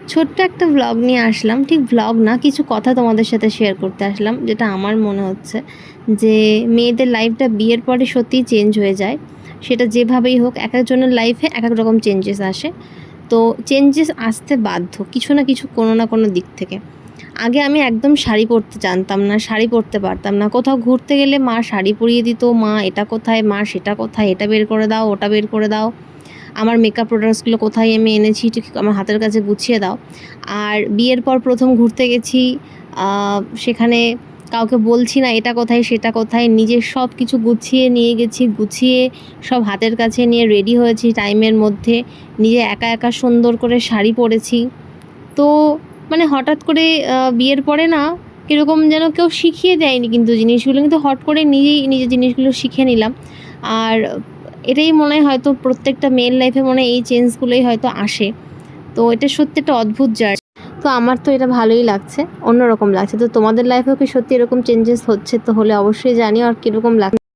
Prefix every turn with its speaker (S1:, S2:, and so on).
S1: ছোট্ট একটা ভ্লগ নিয়ে আসলাম। ঠিক ভ্লগ না, কিছু কথা তোমাদের সাথে শেয়ার করতে আসলাম, যেটা আমার মনে হচ্ছে যে মেয়েদের লাইফটা বিয়ের পরে সত্যিই চেঞ্জ হয়ে যায়। সেটা যেভাবেই হোক, এক একজনের লাইফে এক এক রকম চেঞ্জেস আসে। তো চেঞ্জেস আসতে বাধ্য, কিছু না কিছু কোনো না কোনো দিক থেকে। আগে আমি একদম শাড়ি পরতে জানতাম না, শাড়ি পরতে পারতাম না। কোথাও ঘুরতে গেলে মা শাড়ি পরিয়ে দিত, মা এটা কোথায়, মা সেটা কোথায়, এটা বের করে দাও, ওটা বের করে দাও। আমার মেকআপ প্রোডাক্টসগুলো কোথায় আমি এনেছি, ঠিক আমার হাতের কাছে গুছিয়ে দাও। আর বিয়ের পর প্রথম ঘুরতে গেছি সেখানে কাউকে বলছি না এটা কোথায়, সেটা কোথায়, নিজের সব কিছু গুছিয়ে নিয়ে গেছি, গুছিয়ে সব হাতের কাছে নিয়ে রেডি হয়েছি টাইমের মধ্যে। নিজে একা একা সুন্দর করে শাড়ি পরেছি। তো মানে হঠাৎ করে বিয়ের পরে না কীরকম যেন কেউ শিখিয়ে দেয়নি কিন্তু জিনিসগুলো, কিন্তু হট করে নিজেই নিজের জিনিসগুলো শিখে নিলাম। আর এটাই মনে হয় হয়তো প্রত্যেকটা মেয়ের লাইফে মনে এই চেঞ্জগুলোই হয়তো আসে। তো এটা সত্যি একটা অদ্ভুত জার্নি তো আমার তো এটা ভালোই লাগছে, অন্যরকম লাগছে। তো তোমাদের লাইফেও কি সত্যি এরকম চেঞ্জেস হচ্ছে? তো হলে অবশ্যই জানিও আর কীরকম লাগছে।